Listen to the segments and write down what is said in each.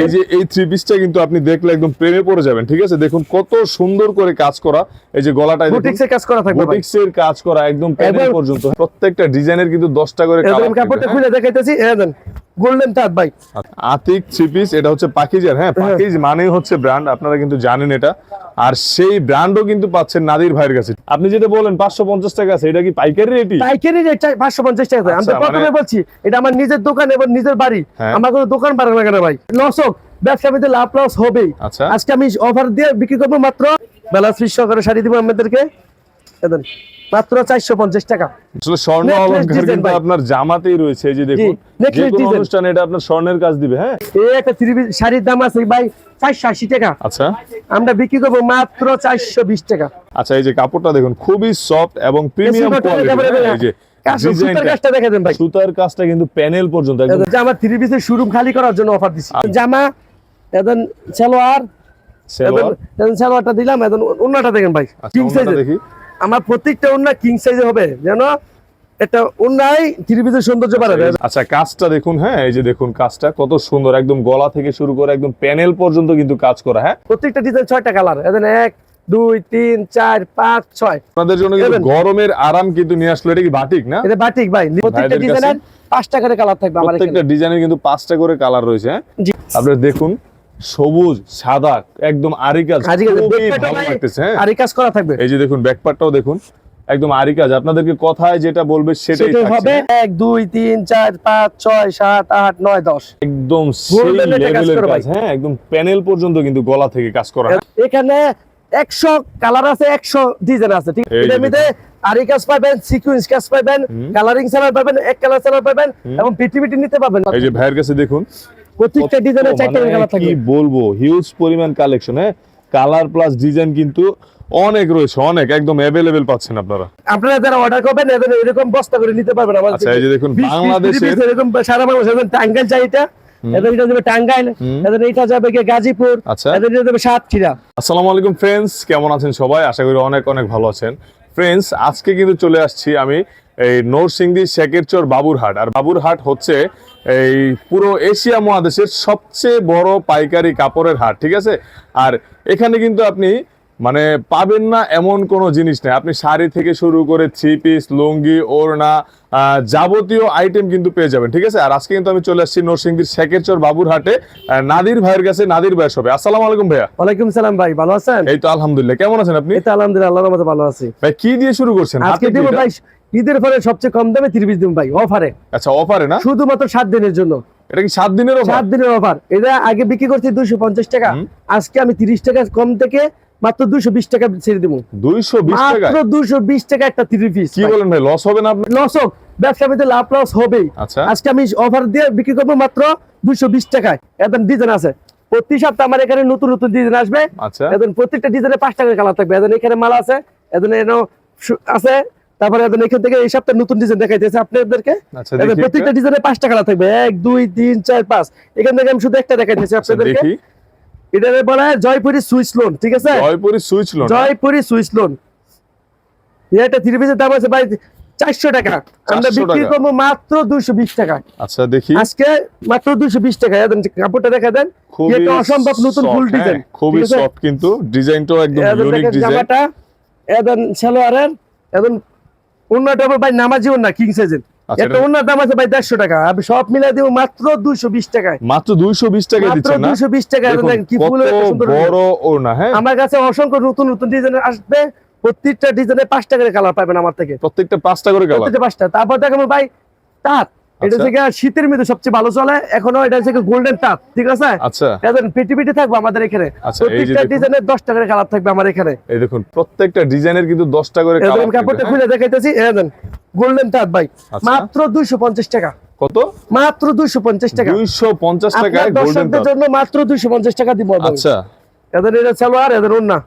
এই যে এই থ্রি পিসটা কিন্তু আপনি দেখলে একদম প্রেমে পড়ে যাবেন ঠিক আছে? দেখুন কত সুন্দর করে কাজ করা। এই যে গলাটা বুটিক্সের কাজ করা থাকবে বুটিক্সের কাজ করা একদম প্যানেল পর্যন্ত। প্রত্যেকটা ডিজাইনের কিন্তু 10টা করে হ্যাঁ? কাপড়টা খুলে দেখাইতেছি এই দেন। গোল্ডেন টাচ ভাই আতিক থ্রি পিস এটা হচ্ছে পাকিজের হ্যাঁ? পাকিজ মানেই হচ্ছে ব্র্যান্ড আপনারা কিন্তু জানেন এটা। আর সেই ব্র্যান্ডও কিন্তু পাচ্ছেন নাদির ভাইয়ের কাছে। আপনি যেটা বলেন পাঁচশো পঞ্চাশ টাকা আছে এটা কি পাইকারি রেটই পাইকারি রেট পাঁচশো পঞ্চাশ টাকা আমি তো আচ্ছা, প্রথমে মানে- বলছি এটা আমার নিজের দোকান এবং নিজের বাড়ি। হ্যাঁ। আমার কোনো দোকান লাগে না ভাই। লস হোক ব্যবসা ভিতরে লাভ লস হবেই। আচ্ছা। আজকে আমি অফার দিয়ে বিক্রি করব মাত্র। বেলা ফ্রি সহকারে শাড়ি দিব আমাদেরকে। মাত্র চারশো পঞ্চাশ টাকা। আসলে স্বর্ণ অলংকার কিন্তু আপনার জামাতেই রয়েছে এই যে দেখুন। যে অনুষ্ঠানে এটা আপনার স্বর্ণের কাজ দিবে হ্যাঁ? এই একটা থ্রি শাড়ির দাম আছে ভাই চারশো আশি টাকা। আচ্ছা। আমরা বিক্রি করব মাত্র চারশো বিশ টাকা। আচ্ছা এই যে কাপড়টা দেখুন খুবই সফট এবং প্রিমিয়াম কোয়ালিটি কাজটা এই যে সুতার কাজটা কিন্তু প্যানেল পর্যন্ত জামা থ্রি পিসের শোরুম খালি করার জন্য অফার দিচ্ছি জামা এখন সালোয়ার সালোয়ার। সালোয়ারটা দিলাম এখন অন্যটা দেখেন ভাই। আচ্ছা কিং সাইজের দেখি। আমার প্রত্যেকটা ওন্না কিং সাইজে হবে যেন একটা ওন্নাই থ্রি পিসের সৌন্দর্য বাড়াবে আচ্ছা কাজটা দেখুন হ্যাঁ এই যে দেখুন কাজটা কত সুন্দর একদম গলা থেকে শুরু করে একদম প্যানেল পর্যন্ত কিন্তু কাজ করা হ্যাঁ? প্রত্যেকটা ডিজাইন ছয়টা কালার এখন এক দুই তিন চার পাঁচ ছয়। আপনাদের জন্য কিন্তু গরমের আরাম কিন্তু নিয়ে আসলো এটা কি বাটিক না? এটা বাটিক ভাই প্রত্যেকটা ডিজাইনের পাঁচটা করে কালার থাকবে আমার প্রত্যেকটা ডিজাইনের কিন্তু পাঁচটা করে কালার রয়েছে হ্যাঁ? আপনারা দেখুন সবুজ সাদা একদম আরি কাজ খুবই ভালো লাগতেছে হ্যাঁ? আরি কাজ করা থাকবে। এই যে দেখুন ব্যাকপার্টটাও দেখুন একদম আরি কাজ আপনাদেরকে কথায় যেটা বলবে সেটাই হবে হ্যাঁ? এক দুই তিন চার পাঁচ ছয় সাত আট নয় দশ। একদম সেই লেভেলের কাজ হ্যাঁ? একদম প্যানেল পর্যন্ত কিন্তু গলা থেকে কাজ করা? এখানে একশো কালার আছে একশো ডিজাইন আছে ঠিক? এটার মধ্যে আরি কাজ পাবেন সিকুয়েন্স কাজ পাবেন কালারিং সালার পাবেন এক কালার সালার পাবেন এবং পিটি পিটি নিতে পাবেন এই যে ভাইয়ের কাছে দেখুন প্রত্যেকটা ডিজাইনের চারটে মানে কালার কি বলব হিউজ পরিমাণ কালেকশন হ্যাঁ? কালার প্লাস ডিজাইন কিন্তু অনেক রয়েছে অনেক একদম অ্যাভেলেবেল পাচ্ছেন আপনারা। আপনারা যারা অর্ডার করবেন এদের এরকম বস্তা করে নিতে পারবেন আমাদের আচ্ছা, এই যে দেখুন, 20 piece, বাংলাদেশের- 30 piece এরকম সারা বাংলাদেশ এদের টাঙ্গাইল চাই এটা। এদের এটা যাবে টাঙ্গাইল এদের এটা যাবে গিয়ে গাজীপুর আচ্ছা। এদের এটা যাবে সাতক্ষীরা। আসসালামু আলাইকুম ফ্রেন্ডস কেমন আছেন সবাই? আশা করি অনেক অনেক ভালো আছেন। ফ্রেন্ডস আজকে কিন্তু চলে আসছি আমি এই নরসিংদী শেকেরচর বাবুরহাট। আর বাবুরহাট হচ্ছে এই পুরো এশিয়া মহাদেশের সবচেয়ে বড় পাইকারি কাপড়ের হাট ঠিক আছে? আর এখানে কিন্তু আপনি মানে পাবেন না এমন কোনো জিনিস নেই। আপনি শাড়ি থেকে শুরু করে থ্রি পিস লুঙ্গি ওড়না যাবতীয় আইটেম কিন্তু পেয়ে যাবেন ঠিক আছে? আর আজকে কিন্তু আমি চলে আসছি নরসিংদীর শেকেরচর বাবুরহাটে। নাদির ভাইয়ের কাছে নাদির ভাইয়ের সবে আসসালামু আলাইকুম ভাইয়া। ওয়ালাইকুম সালাম ভাই ভালো আছেন? এই তো আলহামদুলিল্লাহ। কেমন আছেন আপনি? এই তো আলহামদুলিল্লাহ আল্লাহর ভালো আছি। ভাই কি দিয়ে শুরু করছেন? আজকে দিব ভাই ঈদের পরে সবচেয়ে কম দামে তিরিশ দিন ভাই অফারে। আচ্ছা অফারে না? শুধুমাত্র সাত দিনের জন্য। এটা কি সাত দিনের সাত দিনের অফার। এটা আগে বিক্রি করছি দুইশো পঞ্চাশ টাকা। আজকে আমি তিরিশ টাকা কম থেকে মাত্র দুইশো বিশ টাকা ছেড়ে দিব। দুইশো মাত্র দুইশো বিশ টাকা একটা থ্রি পিস কি বলেন ভাই লস হবে না লস হোক। ব্যবসা ভিতরে লাভ লস হবেই। আচ্ছা। আজকে আমি অফার দিয়ে বিক্রি করব মাত্র দুইশো বিশ টাকায়। একদম ডিজাইন আছে। প্রতি সপ্তাহে আমার এখানে নতুন নতুন ডিজাইন আসবে। আচ্ছা। এখন প্রত্যেকটা ডিজাইনে পাঁচ টাকার কালার থাকবে। এখন এখানে মাল আছে। এখানে আছে। তারপরে এখন থেকে এই সপ্তাহে নতুন ডিজাইন দেখাইতেছে আপনাদেরকে। আচ্ছা প্রত্যেকটা ডিজাইনে পাঁচটা কালার থাকবে। এক দুই তিন চার পাঁচ। এখান থেকে আমি শুধু একটা দেখাইতেছি আচ্ছা, আপনাদেরকে। দেখি। এটা বলা হয় জয়পুরি সুইচ লোন ঠিক আছে? Jaipuri Swiss lawn Jaipuri Swiss lawn এটা থ্রি পিসের দাম আছে ভাই চারশো টাকা। আমরা বিক্রি করব মাত্র দুইশো বিশ টাকা। আচ্ছা দেখি। আজকে মাত্র দুইশো বিশ টাকা। কাপড়টা দেখা দেন এটা অসম্ভব নতুন ফুল হ্যাঁ, ডিজাইন খুবই সফট কিন্তু। ডিজাইনটাও একদম ইউনিক ডিজাইন জামাটা এখন সালোয়ারের এখন অন্যটা ভাই নামাজি না কিং সাইজের একটা এটা- অন্য দাম আছে ভাই দেড়শো টাকা। আমি সব মিলাই দিব মাত্র দুইশো বিশ টাকায়। মাত্র দুইশো বিশ টাকা মাত্র না? দুইশো বিশ টাকা দেখেন কি ফুল বড় ওড়না হ্যাঁ? আমার কাছে অসংখ্য নতুন নতুন ডিজাইনের আসবে। প্রত্যেকটা ডিজাইনে পাঁচ করে কালার পাবেন আমার থেকে। প্রত্যেকটা পাঁচটা করে কালার প্রত্যেকটা পাঁচটা। তারপর দেখেন ভাই তাঁত। এটা আচ্ছা। থেকে শীতের মধ্যে সবচেয়ে ভালো চলে। এখনও এটা থেকে গোল্ডেন তাঁত ঠিক আছে? আচ্ছা। এখন পেটি পেটি থাকবে আমাদের এখানে। আচ্ছা, এই প্রত্যেকটা। ডিজাইনের দশ টাকার কালার থাকবে আমার এখানে। এই দেখুন প্রত্যেকটা ডিজাইনের কিন্তু দশটা করে কালার কাপড়টা খুলে দেখাইতেছি এখন গোল্ডেন তাঁত ভাই আচ্ছা। মাত্র দুইশো পঞ্চাশ টাকা। কত? মাত্র দুইশো পঞ্চাশ টাকা। দুইশো পঞ্চাশ আপনার টাকায় গোল্ডেন দর্শকদের জন্য মাত্র দুইশো পঞ্চাশ টাকা দিব। আচ্ছা। এদের এটা সালোয়ার এদের ওন্না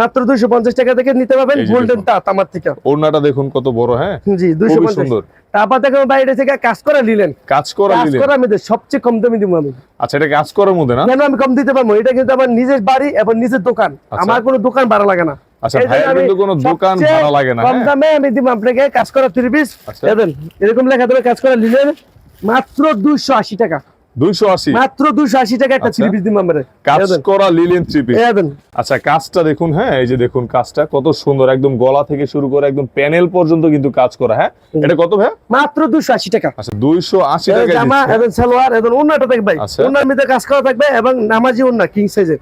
মাত্র দুইশো পঞ্চাশ টাকা থেকে নিতে পারবেন গোল্ডেন তাঁত আমার থেকে। ওড়নাটা দেখুন কত বড় হ্যাঁ? জি সুন্দর। তারপর দেখেন বাইরে থেকে কাজ করে নিলেন কাজ করা কাজ করা দেব, সবচেয়ে কম দামে দিব আমি। আচ্ছা এটা কাজ করার মধ্যে না? কেন আমি কম দিতে পারব? এটা কিন্তু আমার নিজের বাড়ি এবং নিজের দোকান। আচ্ছা। আমার কোনো দোকান ভাড়া লাগে না। আচ্ছা কিন্তু কোনো দোকান ভাড়া লাগে না কম হ্যাঁ? দামে আমি দিব আপনাকে কাজ করা পিস আচ্ছা। এরকম লেখা দেবে কাজ করা নিলেন মাত্র দুইশো আশি টাকা। দুইশো আশি। মাত্র দুশো আশি টাকা একটা। থ্রি পিস দিন আমরা কাজ করা লিলেন থ্রি পিস আচ্ছা কাজটা দেখুন হ্যাঁ এই যে দেখুন কাজটা কত সুন্দর একদম গলা থেকে শুরু করে একদম প্যানেল পর্যন্ত কিন্তু কাজ করা হ্যাঁ? এটা কত ভাই মাত্র দুশো আশি টাকা। আচ্ছা দুইশো আশি এদের টাকা জামা এবং সালোয়ার এবং অন্যটা দেখবে আচ্ছা। অন্যার মধ্যে কাজ করা থাকবে এবং নামাজি অন্য কিং সাইজের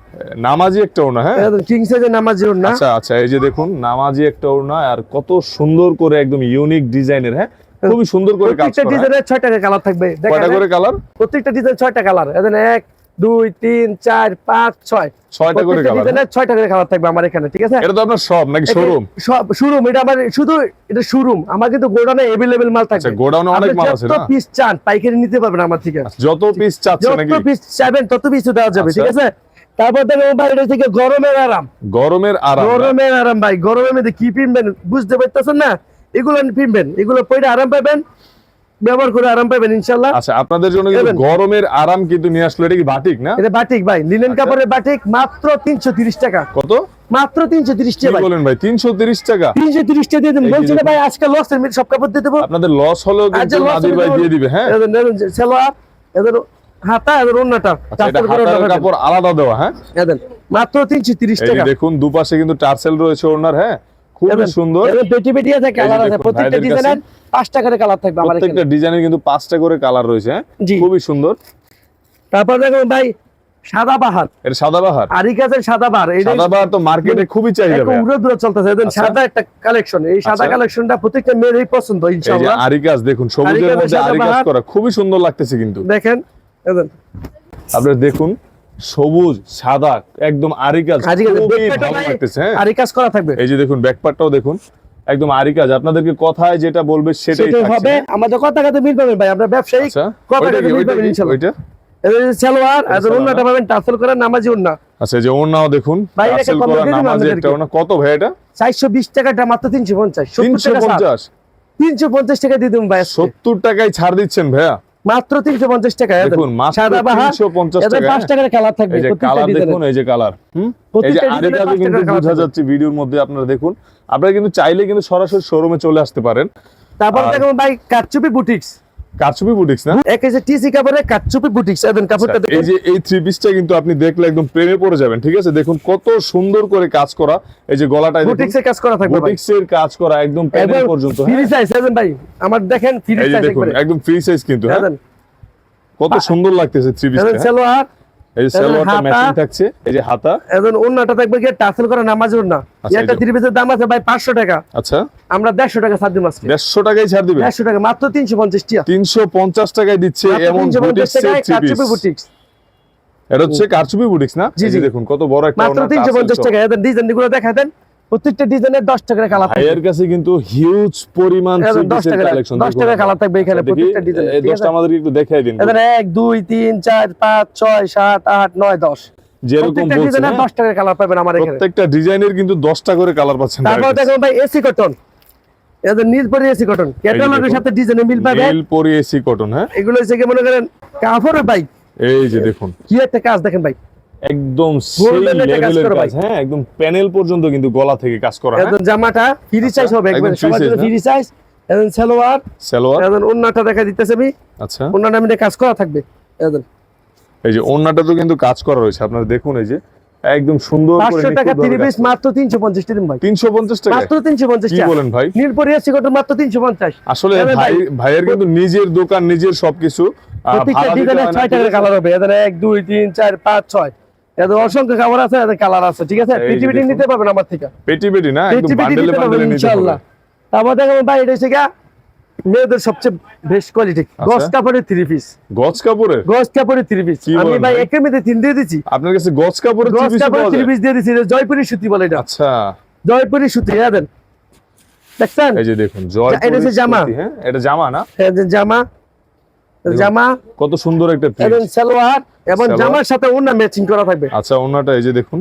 নামাজি একটা ওনা হ্যাঁ? কিং সাইজের নামাজি অন্য আচ্ছা আচ্ছা এই যে দেখুন নামাজি একটা ওড়না আর কত সুন্দর করে একদম ইউনিক ডিজাইনের হ্যাঁ? খুবই সুন্দর করে কাজ প্রত্যেকটা করা। হ্যাঁ? ডিজাইনের ছয় টাকা কালার থাকবে কয়টা করে কালার প্রত্যেকটা ডিজাইন ছয়টা কালার এখানে এক দুই তিন চার পাঁচ ছয়। ছয়টা করে কালার ডিজাইনের ছয়টা করে কালার থাকবে আমার এখানে ঠিক আছে? এটা তো আপনার সব নাকি শোরুম সব শোরুম এটা আমার শুধু এটা শোরুম আমার কিন্তু গোডাউনে এভেলেবেল মাল আচ্ছা গোডাউনে অনেক মাল আছে যত না? পিস চান পাইকারি নিতে পারবেন আমার থেকে। আচ্ছা, যত পিস চাচ্ছে যত পিস চাইবেন তত পিস দেওয়া যাবে আচ্ছা। ঠিক আছে? তারপর দেখবেন ভাই এটা থেকে গরমের আরাম। গরমের আরাম? গরমের আরাম ভাই। গরমের মধ্যে কি পিনবেন বুঝতে পারতেছেন না? এগুলো পিনবেন এগুলো পরে আরাম পাবেন ব্যবহার করে আরাম পাবেন ইনশাল্লাহ আচ্ছা আপনাদের জন্য কিন্তু গরমের আরাম কিন্তু নিয়ে আসলো এটা কি বাটিক না? এটা বাটিক ভাই লিনেন আচ্ছা। কাপড়ের বাটিক মাত্র তিনশো তিরিশ টাকা। কত? মাত্র তিনশো তিরিশ কি টাকা বলেন ভাই তিনশো তিরিশ টাকা? তিনশো তিরিশ টাকা দিয়ে দেন। এই যে বলছি না দেখুন। ভাই আজকে লস এর সব কাপড় দিয়ে দেবো। আপনাদের লস হলেও আচ্ছা, কিন্তু নাদির হলে ভাই দিয়ে দিবে হ্যাঁ? সেলোয়ার এদের হাতা এদের অন্যটা আচ্ছা কাপড় আলাদা দেওয়া হ্যাঁ? এদের মাত্র তিনশো তিরিশ এই যে টাকা। দেখুন দুপাশে কিন্তু টার্সেল রয়েছে ওনার হ্যাঁ? খুবই সুন্দর। পেটি পেটি আছে কালার আছে। প্রত্যেকটা ডিজাইনের পাঁচটা করে কালার থাকবে আমার প্রত্যেকটা ডিজাইনের কিন্তু পাঁচটা করে কালার রয়েছে হ্যাঁ? খুবই সুন্দর। তারপর দেখুন ভাই সাদা বাহার এটা সাদাবাহার আরি সাদাবাহার তো মার্কেটে খুবই চাহিদা একদম ভাই উড়ে দূরে চলতেছে। আচ্ছা। সাদা একটা কালেকশন এই সাদা আচ্ছা। কালেকশনটা প্রত্যেকটা মেয়েরই পছন্দ এই দেখুন সবুজের মধ্যে। করা খুবই সুন্দর লাগতেছে কিন্তু। দেখেন। আপনারা দেখুন সবুজ সাদা একদম আরিকাজ আরি লাগতেছে হ্যাঁ? আরি কাজ করা থাকবে। এই যে দেখুন ব্যাকপার্টটাও দেখুন একদম আরিকাজ আপনাদেরকে কথায় যেটা বলবে সেটাই হবে? আমাদের কথা কথা মিল পাবেন ভাই আমরা ব্যবসায়িক আচ্ছা কথা মিল পাবেন ইনশাআল্লাহ ওইটা? সালোয়ার আর অন্যটা পাবেন টাসেল করা নামাজি অন্য আচ্ছা যে ওনাও দেখুন কত করা নামাজে? একটা ওনা কত ভাই এটা? চারশো বিশ টাকাটা মাত্র তিনশো পঞ্চাশ। তিনশো পঞ্চাশ? তিনশো পঞ্চাশ টাকা দিয়ে দেবো ভাই আজকে। সত্তর টাকায় ছাড় দিচ্ছেন ভাইয়া। মাত্র তিনশো পঞ্চাশ টাকা দেখুন সাদা বাহার তিনশো পঞ্চাশ এদের টাকা। পাঁচ টাকার কালার থাকবে কালার দেখুন এই যে কালার। হুম? এই যে আরেকটা কিন্তু বোঝা যাচ্ছে ভিডিওর মধ্যে আপনারা দেখুন আপনারা কিন্তু চাইলে কিন্তু সরাসরি শোরুমে চলে আসতে পারেন। তারপর দেখুন ভাই কাচুপি বুটিক্স কারচুপি বুটিক্স না? এক এসে টিসি কাপড়ে কাচুপি বুটিক্স কাপড়টা আচ্ছা, এই যে এই থ্রি পিসটা কিন্তু আপনি দেখলে একদম প্রেমে পড়ে যাবেন ঠিক আছে? দেখুন কত সুন্দর করে কাজ করা এই যে গলাটা দেখুন। বুটিক্সের কাজ করা থাকবে বুটিক্সের কাজ করা একদম প্যানেল পর্যন্ত ফ্রি হ্যাঁ? সাইজ ভাই আমার দেখেন ফ্রি সাইজ একদম ফ্রি সাইজ কিন্তু হ্যাঁ? কত সুন্দর লাগতেছে থ্রি পিসটা সালোয়ার এই যে সালোয়ারটা ম্যাচিং থাকছে এই যে হাতা। এখন থাকবে কি টাসেল করা নামাজ না আচ্ছা, একটা থ্রি পিসের দাম আছে ভাই পাঁচশো টাকা। আচ্ছা। আমরা দেড়শো টাকা ছাড় দিব আজকে। দেড়শো টাকায় ছাড় দিবে? দেড়শো টাকা মাত্র তিনশো পঞ্চাশ টিয়া। তিনশো পঞ্চাশ টাকায় দিচ্ছে এমন 350 কাচুপি বুটিক্স এটা হচ্ছে কারচুপি বুটিক্স না? জি। দেখুন কত বড় একটা মাত্র ওনার তিনশো tassel পঞ্চাশ সহ। টাকা এদের ডিজাইনগুলো দেখা দেন। প্রত্যেকটা ডিজাইনের দশ টাকার কালার থাকবে। ভাইয়ের কাছে কিন্তু হিউজ পরিমাণ এদের থ্রি দশ পিসের টাকা কালেকশন দশ টাকা কালার থাকবে এখানে প্রত্যেকটা ডিজাইন এই দশটা আমাদেরকে একটু দেখাই দিন। এদের এক দুই তিন চার পাঁচ ছয় সাত আট নয় দশ। যেরকম বলছেন ডিজাইনের হ্যাঁ? টাকার কালার পাবেন আমার এখানে। প্রত্যেকটা ডিজাইনের কিন্তু করে কালার পাচ্ছেন তারপর দেখুন ভাই এসি কটন এসি কটন ক্যাটালগের। সাথে ডিজাইনে মিল এসি কটন হ্যাঁ? এগুলো হচ্ছে কি মনে করেন কাপড়ের ভাই এই যে দেখুন। কি একটা কাজ দেখেন ভাই। একদম লেভেলের কাজ হ্যাঁ একদম প্যানেল পর্যন্ত কিন্তু গলা থেকে কাজ করা হ্যাঁ? একদম জামাটা ফ্রি আচ্ছা, সাইজ হবে একদম ফ্রি সাইজ একদম সালোয়ার সালোয়ার? একদম ওন্নাটা দেখা দিতেছে আমি আচ্ছা। ওন্নাটা আমি কাজ করা থাকবে। একদম এই যে ওন্নাটা তো কিন্তু কাজ করা রয়েছে আপনারা দেখুন এই যে একদম সুন্দর 500 টাকা মাত্র 350 টাকা। ভাই 350 টাকা মাত্র 350 কি বলেন ভাই? নীলপরি আছে কত? মাত্র 350 আসলে ভাই ভাইয়ের কিন্তু নিজের দোকান নিজের সবকিছু প্রত্যেকটা ডিজাইনে 6 টাকা কালার হবে। এখানে 1 2 3 4 5 6 কাপড়ের থ্রি পিস জয়পুরি সুতি বলে এটা। জয়পুরি সুতি হ্যাঁ দেন। দেখছেন? এই যে দেখুন জামা। এটা জামা না? জামা। জামা কত সুন্দর একটা এবং সালোয়ার এবং জামার সাথে ওনা ম্যাচিং করা থাকবে। আচ্ছা ওনাটা এই যে দেখুন।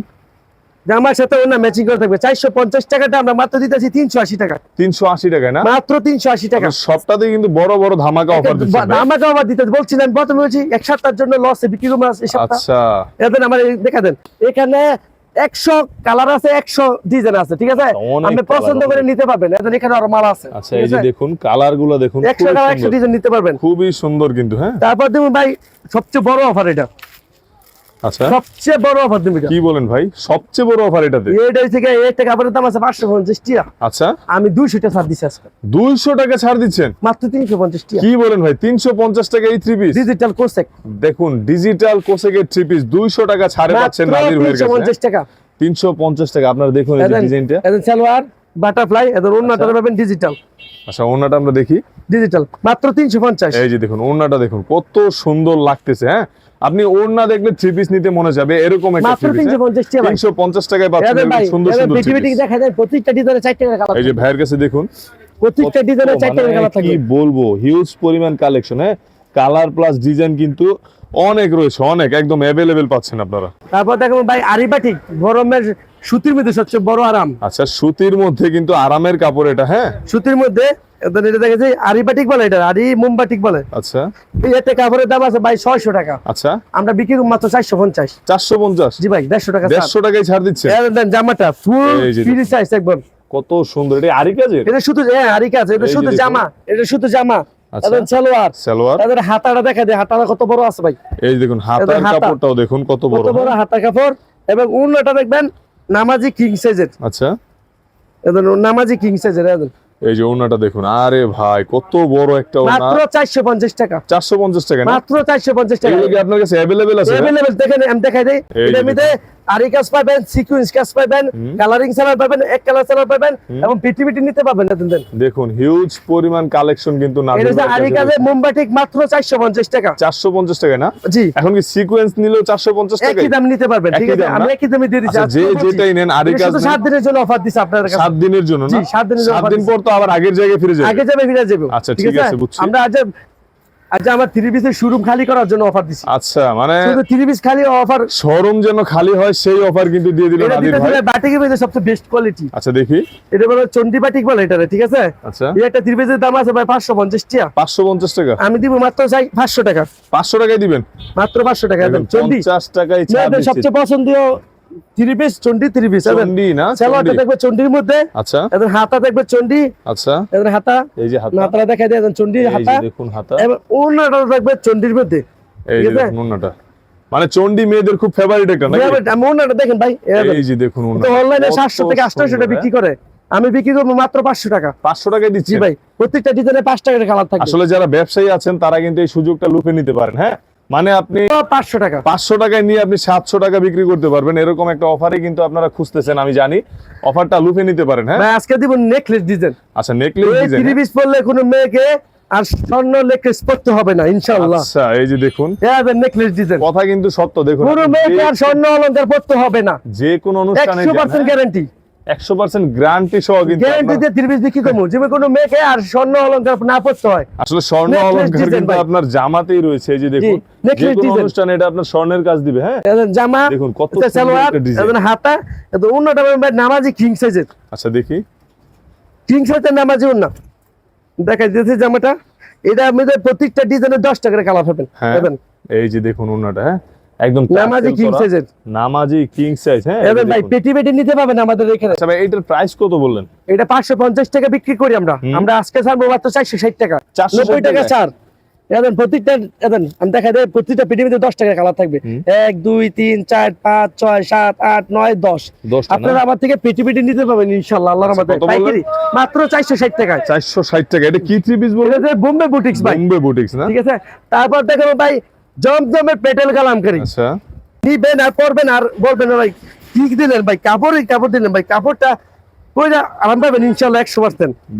জামার সাথে ওনা ম্যাচিং করা থাকবে। চারশো পঞ্চাশ টাকাটা আমরা মাত্র দিতেছি তিনশো আশি টাকা। তিনশো আশি টাকায় না? মাত্র তিনশো আশি টাকা। আপনার সবটাতে কিন্তু বড় বড় ধামাকা অফার দিচ্ছে। আমাকে আবার দিতে বলছিলেন প্রথমে বলছি এক সপ্তাহের জন্য লস বিক্রি করব এই সপ্তাহ। আচ্ছা। এদের আমার দেখা দেন। এখানে একশো কালার আছে একশো ডিজাইন আছে ঠিক আছে? আপনি পছন্দ করে নিতে পারবেন এখন এখানে আরও মাল আছে আচ্ছা এই যে দেখুন কালারগুলো দেখুন একশো কালার একশো ডিজাইন নিতে পারবেন। খুবই সুন্দর কিন্তু হ্যাঁ? তারপর দেখুন ভাই সবচেয়ে বড় অফার এটা। আচ্ছা। সবচেয়ে বড় অফার তুমি কি বলেন ভাই? সবচেয়ে বড় অফার এটাতে? থেকে একটা কাপড়ের দাম আছে পাঁচশো পঞ্চাশ টিয়া। আচ্ছা। আমি দুইশো টাকা ছাড় দিচ্ছি আজকে। দুইশো টাকা ছাড় দিচ্ছেন? মাত্র তিনশো পঞ্চাশ কি বলেন ভাই? তিনশো পঞ্চাশ টাকা এই থ্রি পিস ডিজিটাল কোসেক দেখুন ডিজিটাল কোসেকের থ্রি পিস দুইশো টাকা ছাড়ে পাচ্ছেন মাত্র নাদির ভাইয়ের তিনশো কাছে পঞ্চাশ টাকা। তিনশো পঞ্চাশ টাকা আপনারা দেখুন এই এদের- ডিজাইনটা এদের সালোয়ার বাটারফ্লাই এদের অন্যটা পাবেন ডিজিটাল আচ্ছা ওনাটা আমরা দেখি। ডিজিটাল মাত্র তিনশো পঞ্চাশ। এই যে দেখুন ওড়নাটা দেখুন কত সুন্দর লাগতেছে হ্যাঁ? আপনি ওড়না দেখলে থ্রি পিস নিতে মনে যাবে এরকম একটা মাত্র তিনশো পঞ্চাশ টাকা। ভাই তিনশো পঞ্চাশ টাকায় পাচ্ছেন এদের এরকম ভাই সুন্দর সুন্দর পৃথিবী piece। দেখা যায় প্রত্যেকটা ডিজাইনে চারটে করে কালার এই যে ভাইয়ের কাছে দেখুন প্রত্যেকটা ডিজাইনে মানে কি বলব হিউজ পরিমাণ কালেকশন হ্যাঁ? কালার প্লাস ডিজাইন কিন্তু অনেক রয়েছে অনেক একদম অ্যাভেলেবেল পাচ্ছেন আপনারা। তারপর দেখো ভাই আরিবাটিক গরমের সুতির মধ্যে সবচেয়ে বড় আরাম। আচ্ছা সুতির মধ্যে কিন্তু আরামের কাপড় এটা হ্যাঁ? সুতির মধ্যে এটা দেখেছি আরিবাটিক বলে এটা আরি মুম্বাটিক বলে। আচ্ছা। এই একটা কাপড়ের দাম আছে ভাই টাকা। আচ্ছা। আমরা বিক্রি করি মাত্র জি ভাই টাকা ছাড়। দেড়শো টাকায় ছাড় দিচ্ছে? দেন জামাটা ফুল ফ্রি সাইজ একবার কত সুন্দর এটা আরি কাজের? এটা শুধু হ্যাঁ এটা শুধু জামা এটা শুধু জামা। আচ্ছা। সালোয়ার। সালোয়ার? তাদের হাতাটা দেখা যায় হাতাটা কত বড় আছে ভাই। এই দেখুন হাতার কাপড়টাও দেখুন কত বড়। কত বড় হাতা কাপড়। এবং উন্নটা দেখবেন নামাজি কিং সাইজের আচ্ছা। নামাজি কিং সাইজের এই যে ওনাটা দেখুন আরে ভাই কত বড় একটা ওনা মাত্র চারশো পঞ্চাশ টাকা। চারশো পঞ্চাশ টাকা না? মাত্র চারশো পঞ্চাশ টাকা। এগুলো কি আপনার কাছে अवेलेबल আছে? अवेलेबल দেখেন আমি দেখাই দেই। এটা মধ্যে আরি কাজ পাবেন সিকুয়েন্স কাজ পাবেন কালারিং সালার পাবেন এক কালার সালার পাবেন এবং পিটি পিটি নিতে পাবেন দেখুন হিউজ পরিমাণ কালেকশন কিন্তু এটা আরি কাজে মাত্র চারশো পঞ্চাশ টাকা। চারশো পঞ্চাশ টাকা না? জি। এখন কি সিকোয়েন্স নিলেও চারশো পঞ্চাশ টাকা একই দাম নিতে পারবেন ঠিক আছে? দাম আমি একই দামে দিয়ে দিচ্ছি আচ্ছা, যে যেটাই নেন, আরি কাজ শুধু নেন। সাত দিনের জন্য অফার দিচ্ছে আপনাদের কাছে। সাত দিনের জন্য জি, না সাত দিনের জন্য সাত দিন দিচ্ছে। পর তো আবার আগের জায়গায় ফিরে যাবে। আগে যাবে ফিরে যাবে। আচ্ছা, ঠিক আছে, বুঝছি। আমরা আজ আজ আমার থ্রি পিসের শোরুম খালি করার জন্য অফার আচ্ছা মানে শুধু থ্রি পিস খালি অফার শোরুম যেন খালি হয় সেই অফার কিন্তু দিয়ে দিল এটা নাদির ভাই। দিলে বাটিকের মধ্যে সবচেয়ে বেস্ট কোয়ালিটি আচ্ছা দেখি। এটা বলে চন্ডি বাটিক বলে এটা ঠিক আছে? আচ্ছা। এই একটা থ্রি পিসের দাম আছে ভাই পাঁচশো পঞ্চাশ টাকা। পাঁচশো পঞ্চাশ টাকা? আমি দিব মাত্র চাই পাঁচশো টাকা। পাঁচশো টাকায় দিবেন? মাত্র পাঁচশো টাকা দেখুন, দেন চন্ডি পঞ্চাশ টাকায় ছাড় সবচেয়ে পছন্দীয় থ্রি পিস চন্ডি থ্রি পিস চন্ডি না সালোয়ারটা দেখবে চন্ডির মধ্যে আচ্ছা। এদের হাতা দেখবে চন্ডি আচ্ছা। এদের হাতা এই যে হাতা। হাতাটা দেখা যায় চন্ডির হাতা। দেখুন হাতা। এবং ওনাটা দেখবে চন্ডির মধ্যে। এই যে দেখুন ওনাটা মানে চন্ডি মেয়েদের খুব ফেভারিট একটা নাকি? আমি ওনাটা দেখেন ভাই এই যে। দেখুন তো অনলাইনে কত সাতশো থেকে আটশো সুন্দর, বিক্রি করে। আমি বিক্রি করব মাত্র পাঁচশো টাকা। হ্যাঁ? পাঁচশো টাকায় দিচ্ছি ভাই প্রত্যেকটা ডিজাইনে পাঁচ টাকার কালার থাকবে। আসলে যারা ব্যবসায়ী আছেন তারা কিন্তু এই সুযোগটা লুফে নিতে পারেন হ্যাঁ? মানে আপনি পাঁচশো টাকা। পাঁচশো টাকায় নিয়ে আপনি সাতশো টাকা বিক্রি করতে পারবেন। এরকম একটা অফারে কিন্তু আপনারা খুঁজতেছেন আমি জানি। অফারটা লুফে নিতে পারেন হ্যাঁ? আজকে দিব নেকলেস ডিজাইন আচ্ছা নেকলেস ডিজাইন থ্রি পিস পরলে কোনো মেয়েকে আর স্বর্ণ নেকলেস পড়তে হবে না ইনশাআল্লাহ। আচ্ছা এই যে দেখুন। নেকলেস ডিজাইন কথা কিন্তু সত্য দেখুন। কোনো মেয়েকে আর স্বর্ণ অলঙ্কার পরতে হবে না। যে কোনো অনুষ্ঠানে একশো পার্সেন্ট গ্যারান্টি একশো পার্সেন্ট গ্যারান্টি সহ বিক্রি করব। যে কোনো মেয়েকে আর স্বর্ণ অলঙ্কার না হয়। আসলে স্বর্ণ Necklace কিন্তু আপনার জামাতেই রয়েছে এই যে দেখুন যে necklace কোনো design। অনুষ্ঠানে এটা আপনার স্বর্ণের কাজ দিবে হ্যাঁ? জামা দেখুন কত সালোয়ার একটা design। এদের হাতা নামাজি কিং সাইজের আচ্ছা দেখি। কিং সাইজের নামাজি অন্য দেখা যাচ্ছে জামাটা। এটা প্রত্যেকটা ডিজাইনের দশ টাকার কালার পাবেন হ্যাঁ এই যে দেখুন ওনাটা হ্যাঁ? একদম নামাজি কিং সাইজের নামাজি কিং সাইজ হ্যাঁ এবার ভাই পেটি পেটি নিতে পাবেন আমাদের এখানে। আচ্ছা ভাই এইটার প্রাইস কত বললেন? এটা পাঁচশো পঞ্চাশ টাকা বিক্রি করি আমরা। আমরা আজকে ছাড়বো মাত্র চারশো ষাট টাকা। 460 টাকা? ছাড়। এখন প্রত্যেকটা এখন আমি দেখা যায় প্রত্যেকটা পেটিভিতে দশ টাকা কালার থাকবে। এক দুই তিন চার পাঁচ ছয় সাত আট নয় দশ। আপনারা আমার থেকে পেটি পেটি নিতে পারবেন ইনশাল্লাহ আল্লাহর আচ্ছা, আমাদের পাইকারি মাত্র চারশো ষাট টাকায়। চারশো ষাট টাকা। এটা কি থ্রি পিস এটা বোম্বে বুটিক্স ভাই। বোম্বে বুটিক্স না? ঠিক আছে? তারপর দেখাবো ভাই জমজমের পেটেল কালামকারি আচ্ছা। নিবেন আর আর বলবেন ভাই কি দিলেন ভাই? কাপড়ই কাপড় দিলেন ভাই কাপড়টা কইরা আরাম পাবেন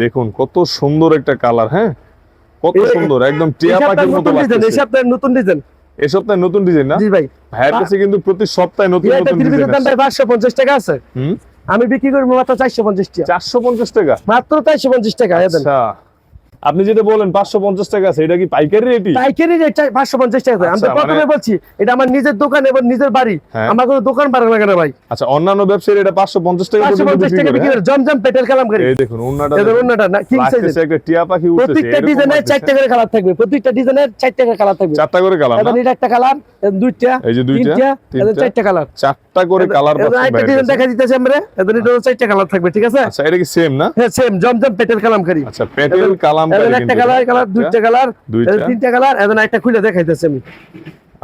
দেখুন কত সুন্দর একটা কালার হ্যাঁ? কত সুন্দর একদম টিয়া পাখির মতো নতুন ডিজাইন এই সপ্তাহে নতুন ডিজাইন এই সপ্তাহে নতুন ডিজাইন না? জি ভাই। ভাইয়ের কাছে কিন্তু প্রতি সপ্তাহে নতুন নতুন ডিজাইন ভাই টাকা আছে। আমি বিক্রি করি মাত্র চারশো পঞ্চাশ টাকা। চারশো পঞ্চাশ টাকা? মাত্র চারশো পঞ্চাশ টাকা এদের আচ্ছা। আপনি যেটা বলেন পাঁচশো পঞ্চাশ টাকা আছে এটা কি পাইকারি রেটই? পাইকারি রেট পাঁচশো পঞ্চাশ টাকা আমি আচ্ছা, প্রথমে মানে- বলছি এটা আমার নিজের দোকান এবং নিজের বাড়ি। হ্যাঁ। আমার কোনো দোকান লাগে না ভাই। আচ্ছা অন্যান্য ব্যবসায়ী এটা পাঁচশো পঞ্চাশ টাকা পাঁচশো পঞ্চাশ টাকা করে, বিক্রি হ্যাঁ? করে জমজম পেটেল কালাম করি এই দেখুন দেখুন। অন্যটা না কিং লাগতেছে একটা টিয়া পাখি উঠতেছে প্রত্যেকটা ডিজাইনের। চারটা করে কালার থাকবে প্রত্যেকটা ডিজাইনের চারটা করে কালার থাকবে। চারটা করে কালার এবার এটা একটা কালার দুইটা এই যে দুইটা, তিনটা। চারটা কালার চারটা করে কালার এদের আরেকটা ডিজাইন দেখা দিতেছে আমরা এদের এটা চারটা কালার থাকবে ঠিক আছে? আচ্ছা এটা কি সেম না? হ্যাঁ সেম জমজম পেটের কালাম করি আচ্ছা পেটেল এদের- কালাম এদের একটা কালার কালার দুইটা কালার দুইটা। তিনটা কালার এদের একটা খুলে দেখাইতেছে আমি।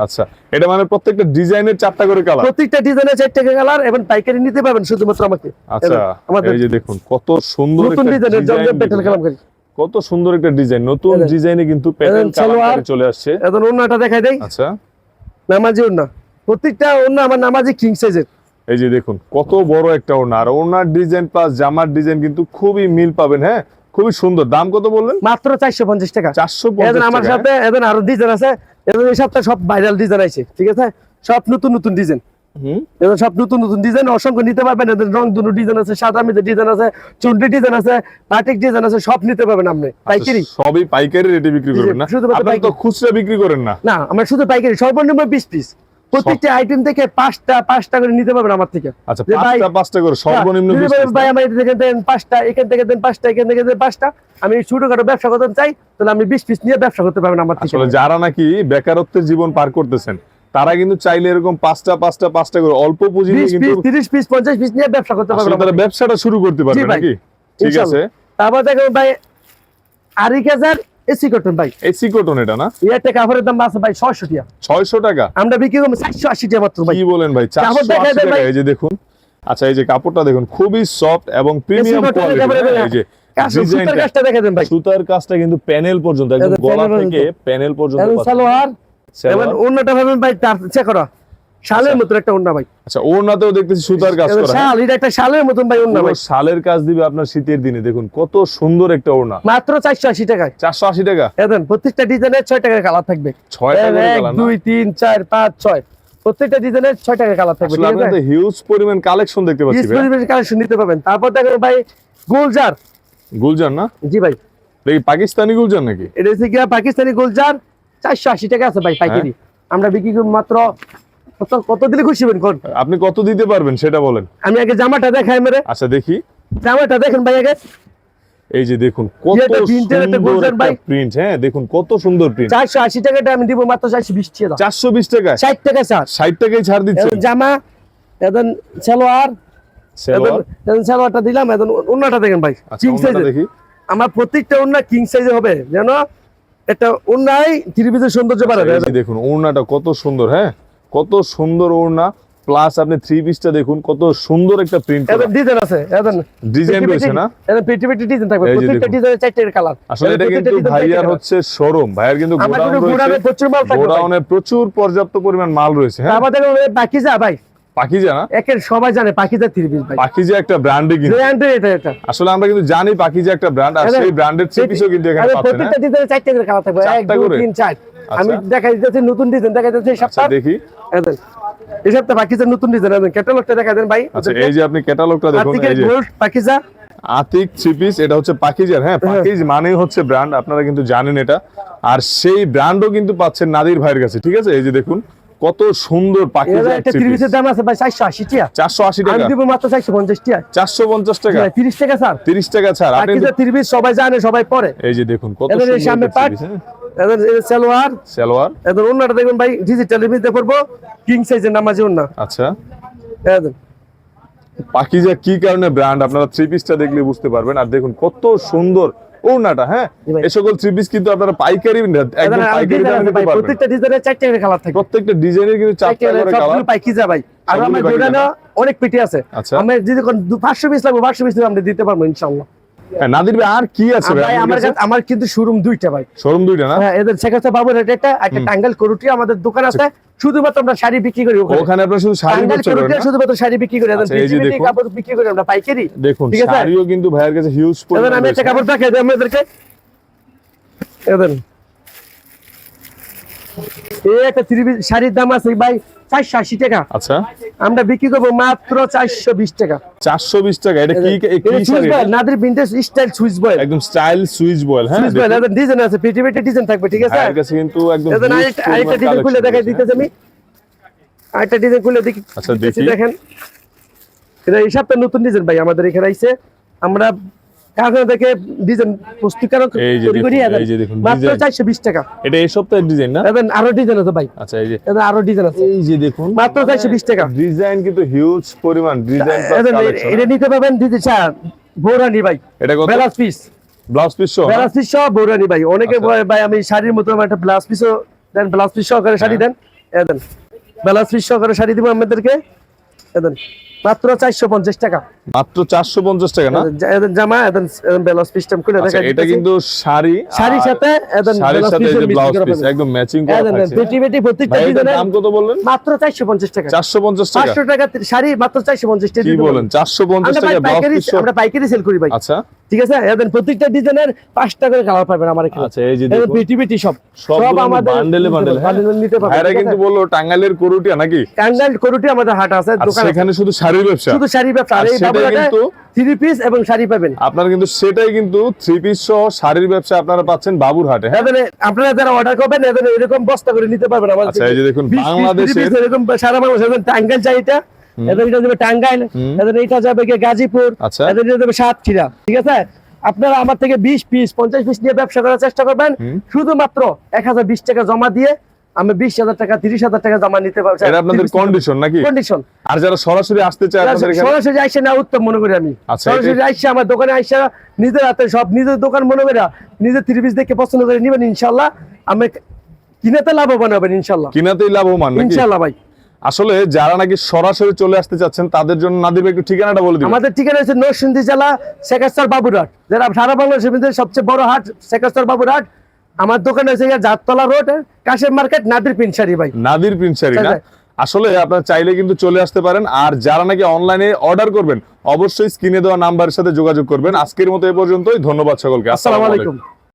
আচ্ছা এটা মানে প্রত্যেকটা ডিজাইনের চারটা করে কালার প্রত্যেকটা ডিজাইনের চারটা কালার এবং পাইকারি নিতে পারবেন শুধুমাত্র আমাকে। আচ্ছা এই যে দেখুন কত সুন্দর নতুন একটা ডিজাইনের জমজম পেটেল দেখুন। কত সুন্দর একটা ডিজাইন নতুন ডিজাইনে কিন্তু চলে আসছে। এখন দেখাই দেই। আচ্ছা। নামাজি অন্য প্রত্যেকটা অন্য আমার নামাজি কিং সাইজের এই যে দেখুন কত বড় একটা ওড়না। আর ওড়নার ডিজাইন প্লাস জামার ডিজাইন কিন্তু খুবই মিল পাবেন হ্যাঁ? খুবই সুন্দর। দাম কত বললেন? মাত্র চারশো পঞ্চাশ টাকা। চারশো আমার সাথে আরও ডিজাইন আছে। এই সপ্তাহে সব ভাইরাল ডিজাইন আছে ঠিক আছে? সব নতুন নতুন ডিজাইন এদের সব নতুন নতুন ডিজাইন অসংখ্য নিতে পারবেন। এদের রং দুনো ডিজাইন আছে সাদা মেদের ডিজাইন আছে চুন্ডি ডিজাইন আছে বাটিক ডিজাইন আছে সব নিতে পারবেন আপনি। পাইকারি। সবই পাইকারি রেটে বিক্রি করবেন না? আপনারা খুচরা বিক্রি করেন না। না আমার শুধু পাইকারি সর্বনিম্ন বিশ পিস প্রত্যেকটা আইটেম থেকে পাঁচটা পাঁচটা করে নিতে পারবেন আমার থেকে। আচ্ছা পাঁচটা পাঁচটা করে সর্বনিম্ন বলেন, piece ভাই আমার এটা থেকে দেন পাঁচটা এখান থেকে দেন পাঁচটা এখান থেকে দেন পাঁচটা। আমি ছোটখাটো ব্যবসা করতে চাই তাহলে আমি বিশ পিস নিয়ে ব্যবসা করতে পারবেন আমার থেকে। যারা নাকি বেকারত্বের জীবন পার করতেছেন তারা কিন্তু চাইলে এরকম পাঁচটা পাঁচটা পাঁচটা করে অল্প পুঁজি নিয়ে কিন্তু পিস তিরিশ পিস পঞ্চাশ পিস নিয়ে ব্যবসা করতে পারবেন আসলে তারা ব্যবসাটা শুরু করতে পারবে নাকি? ঠিক আছে। তারপর দেখো ভাই আড়াই হাজার এসি কটন ভাই। এসি কটন এটা না? একটা কাপড়ের দাম আছে ভাই ছয়শো টাকা। ছয়শো টাকা? আমরা বিক্রি করব চারশো আশি টাকা মাত্র ভাই। কি বলেন ভাই চারশো দেখাই আশি দেন টাকা এই যে দেখুন। আচ্ছা এই যে কাপড়টা দেখুন খুবই সফট এবং প্রিমিয়াম কোয়ালিটি এই যে সুতার কাজটা দেখে দেন ভাই। সুতার কাজটা কিন্তু প্যানেল পর্যন্ত একদম গলা থেকে প্যানেল পর্যন্ত সালোয়ার এবং অন্যটা ভাবেন ভাই চেক করা। শালের মতো একটা অন্য ভাই। আচ্ছা ওড়নাতেও দেখতেছি সুতার কাজ করা? শাল এটা একটা শালের মতন ভাই পুরো ভাই। শালের কাজ দিবে আপনার শীতের দিনে দেখুন কত সুন্দর একটা ওড়না। মাত্র চারশো আশি টাকায়। চারশো আশি টাকা? এখন প্রত্যেকটা ডিজাইনের ছয় টাকার কালার থাকবে। ছয়টা করে এক কালার না? দুই তিন চার পাঁচ ছয়। প্রত্যেকটা ডিজাইনের ছয় টাকার কালার থাকবে হিউজ পরিমাণ কালেকশন দেখতে পাচ্ছি ভাই। কালেকশন নিতে পারবেন। তারপর দেখেন ভাই গোলজার। গুলজার না? জি ভাই। দেখি পাকিস্তানি গুলজার নাকি? এটা হচ্ছে পাকিস্তানি গোলজার। চারশো আশি টাকা আছে ভাই পাইকারি। হ্যাঁ। আমরা বিক্রি করি মাত্র কত কত দিলে খুশি হবেন কোন? আপনি কত দিতে পারবেন সেটা বলেন। আমি আগে জামাটা দেখাই মেরে। আচ্ছা দেখি। জামাটা দেখেন ভাই আগে। এই যে দেখুন কত সুন্দর ভাই। প্রিন্ট হ্যাঁ দেখুন কত সুন্দর প্রিন্ট চারশো আশি টাকাটা আমি দিব মাত্র চারশো বিশ টাকা। চারশো বিশ টাকা? ষাট টাকা স্যার। ষাট টাকায় ছাড় এখন জামা এখন সালোয়ার সালোয়ার? সালোয়ারটা দিলাম এখন অন্যটা দেখেন ভাই আচ্ছা কিং ওড়নাটা সাইজের দেখি। আমার প্রত্যেকটা কিং সাইজে হবে ত্রিভুজের সৌন্দর্য বাড়াবে আচ্ছা, দেখুন ওড়নাটা কত সুন্দর হ্যাঁ? কত সুন্দর ওড়না প্লাস আপনি থ্রি পিসটা দেখুন কত সুন্দর একটা প্রিন্ট ডিজাইন আছে ডিজাইন রয়েছে না? এটা পেটি পেটি ডিজাইন থাকবে প্রত্যেকটা ডিজাইনে চারটি কালার আসলে এটা কিন্তু ভাইয়ার হচ্ছে শোরুম ভাইয়ার কিন্তু গোডাউন রয়েছে। প্রচুর মাল থাকবে। গোডাউনে প্রচুর পর্যাপ্ত পরিমাণ মাল রয়েছে হ্যাঁ? আমাদের পাকিজা ভাই। পাখিজা না? একের সবাই জানে ভাই। পাখিজা একটা ব্র্যান্ডে কিন্তু। ব্র্যান্ডের এটা এটা। আসলে আমরা কিন্তু জানি পাখিজা একটা ব্র্যান্ড আর সেই ব্র্যান্ডের থ্রি পিসও কিন্তু এখানে পাচ্ছেন প্রত্যেকটা হ্যাঁ? ডিজাইনের করে কালার থাকবে এক চারটা দুই করে? তিন চার। আমি আচ্ছা। দেখাই দিতেছি নতুন ডিজাইন দেখাই দিতেছি এই আচ্ছা সপ্তাহ। দেখি। এই সপ্তাহ পাকিজা নতুন ডিজাইন আছে ক্যাটালগটা দেখা দেন ভাই। আচ্ছা এই যে আপনি ক্যাটালগটা দেখুন আর্টিকেল এই যে। Gold Pakiza Atik three piece এটা হচ্ছে পাকিজার হ্যাঁ পাকিজ মানেই হচ্ছে ব্র্যান্ড আপনারা কিন্তু জানেন এটা। আর সেই ব্র্যান্ডও কিন্তু পাচ্ছেন নাদির ভাইয়ের কাছে ঠিক আছে? এই যে দেখুন কত সুন্দর পাখি একটা দাম আছে ভাই টাকা চারশো আশি আমি টাকা মাত্র চারশো পঞ্চাশ টাকা। স্যার আপনি সবাই জানে সবাই পরে এই যে দেখুন কত এদের সামনে পাট হ্যাঁ? এদের সালোয়ার। সালোয়ার। এদের ভাই ডিজিটাল ইমেজ দিয়ে পড়ব কিং সাইজের নামাজি আচ্ছা। এদের পাকিজা কি কারণে ব্র্যান্ড আপনারা থ্রি পিসটা দেখলে বুঝতে পারবেন। আর দেখুন কত সুন্দর ওড়নাটা হ্যাঁ। এই সকল থ্রি পিস কিন্তু আপনারা পাইকারি একদম পাইকারি দামে নিতে পারবেন প্রত্যেকটা ডিজাইনের চারটি করে কালার থাকে। প্রত্যেকটা ডিজাইনের কিন্তু চারটি করে কালার পাইকিজা ভাই। আর আমার গোডানো অনেক পিটি আছে। আমরা যদি কোন দু- পাঁচশো পিস লাগবে পাঁচশো পিস আমরা দিতে পারব ইনশাল্লাহ হ্যাঁ, নাদির ভাই আর কি আছে ভাই? আমার কাছে আমার কিন্তু শোরুম দুইটা ভাই। শোরুম দুইটা না? হ্যাঁ এদের শেখাতে বাবু রেট একটা একটা টাঙ্গাল করুটি আমাদের দোকান আছে। শুধুমাত্র আমরা শাড়ি বিক্রি করি ওখানে। আপনারা শুধু শাড়ি বিক্রি করেন শুধুমাত্র শাড়ি বিক্রি করি। এদের আচ্ছা, দেখুন। কাপড় বিক্রি করি আমরা পাইকারি। দেখুন শাড়িও কিন্তু ভাইয়ের কাছে হিউজ এদের আমি একটা কাপড় দেখাই দিই আপনাদেরকে এদের এই একটা শাড়ির দাম আছে ভাই চারশো আশি টাকা। আচ্ছা। আমরা বিক্রি করব মাত্র চারশো বিশ টাকা। চারশো বিশ টাকা এটা কি? Nader vintage style Swiss voile একদম স্টাইল সুইচ বয়েল হ্যাঁ? সুইচ বয়েল ডিজাইন আছে পেটি পেটি ডিজাইন থাকবে ঠিক আছে? ভাইয়ের কাছে কিন্তু একদম আরেকটা ডিজাইন খুলে দেখাই দিতেছি আমি। আরেকটা ডিজাইন খুলে দেখি। আচ্ছা, দেখি। দেখেন। এটা এই সপ্তাহে নতুন ডিজাইন ভাই আমাদের এখানে আইছে। আমরা কারখানা থেকে ডিজাইন প্রস্তুতকারক তৈরি করি মাত্র design। চারশো বিশ টাকা। এটা এই সপ্তাহের ডিজাইন না? আরও ডিজাইন আছে ভাই। আচ্ছা এই যে এদের আরও ডিজাইন আছে। এই যে দেখুন। মাত্র চারশো বিশ টাকা। ডিজাইন কিন্তু হিউজ পরিমাণ ডিজাইন এটা নিতে পারবেন দিদি চা বৌরানি ভাই। এটা কত? Blouse piece. ব্লাউজ পিস সহ ব্লাউজ পিস সহ বৌরানি ভাই। অনেকে আচ্ছা। বলে, ভাই আমি শাড়ির মতো একটা ব্লাউজ পিসও দেন ব্লাউজ পিস সহকারে শাড়ি হ্যাঁ। দেন। দেন ব্লাউজ পিস সহকারে শাড়ি দিব আমাদেরকে। দেন। মাত্র চারশো পঞ্চাশ টাকা। মাত্র চারশো পঞ্চাশ টাকা না? জামা ব্লাউজ খুলে আচ্ছা, দেখা এটা কিন্তু শাড়ি শাড়ির সাথে এর ব্লাউজ পিস একদম ম্যাচিং করা থাকছে। পেটি পেটি প্রত্যেকটা ডিজাইনের দাম কত বললেন? মাত্র চারশো পঞ্চাশ টাকা। চারশো পঞ্চাশ টাকা? পাঁচশো টাকা শাড়ি মাত্র চারশো পঞ্চাশ টাকা কি বলেন? পারব। চারশো পঞ্চাশ আমরা ভাই টাকা ব্লাউজ পিস আমরা পাইকারি সেল করি ভাই। আচ্ছা। ঠিক আছে? প্রত্যেকটা ডিজাইনের পাঁচটা করে কালার পাবেন আমার এখানে। আচ্ছা এই যে পেটি সব। সব আমাদের বান্ডেলে বান্ডেল bundle নিতে পারবেন ভাইরা কিন্তু আছে? বলল টাঙ্গাইলের করুটিয়া নাকি? টাঙ্গাইল করুটি আমাদের হাট আছে দোকান আছে। সেখানে শুধু শাড়ির ব্যবসা। শুধু শাড়ি ব্যবসা আর এই থ্রি পিস এবং শাড়ি পাবেন। আপনারা কিন্তু সেটাই কিন্তু থ্রি পিস সহ শাড়ির ব্যবসা আপনারা পাচ্ছেন বাবুরহাটে হ্যাঁ? আপনারা যারা অর্ডার করবেন এরকম বস্তা করে নিতে পারবেন আমাদের আচ্ছা, এই যে দেখুন, 20 piece, 30 বাংলাদেশের- piece এরকম সারা বাংলাদেশ টাঙ্গাইল এটা এদের এটা যাবে টাঙ্গাইল এদের এটা যাবে গাজীপুর আচ্ছা। এদের এটা যাবে সাতক্ষীরা ঠিক আছে? আপনারা আমার থেকে বিশ পিস পঞ্চাশ পিস নিয়ে ব্যবসা করার চেষ্টা করবেন। শুধুমাত্র এক হাজার বিশ টাকা জমা দিয়ে আমি বিশ হাজার টাকা তিরিশ হাজার টাকা জমা নিতে পারছি এটা আপনাদের কন্ডিশন নাকি? কন্ডিশন আর যারা সরাসরি আসতে চায় সরাসরি আইসা না উত্তম মনে করি আমি। আচ্ছা, সরাসরি আইসা আমার দোকানে আইসা নিজের হাতে সব নিজের দোকান মনে করে নিজের দেখে পছন্দ করে নিবেন ইনশাল্লাহ। আমি কিনেতে লাভবান হবেন ইনশাল্লাহ। কিনাতেই লাভবান ইনশাল্লাহ ভাই। আসলে যারা নাকি সরাসরি চলে আসতে চাচ্ছেন তাদের জন্য ভাই একটু ঠিকানাটা বলে দিন আমাদের ঠিকানা হচ্ছে নরসিংদী জেলা শেখাস্তর বাবুরহাট। যারা সারা বাংলাদেশের সবচেয়ে বড় হাট শেখাস্তর বাবুরহাট আমার দোকান আছে জাততলা রোড কাশেম মার্কেট নাদির পিনসারি ভাই। নাদির পিনসারি না? হ্যাঁ, আসলে আপনারা চাইলে কিন্তু চলে আসতে পারেন আর যারা নাকি অনলাইনে অর্ডার করবেন অবশ্যই স্ক্রিনে দেওয়া নাম্বারের সাথে যোগাযোগ করবেন। আজকের মতো এ পর্যন্তই ধন্যবাদ সকলকে। আসসালামু আলাইকুম।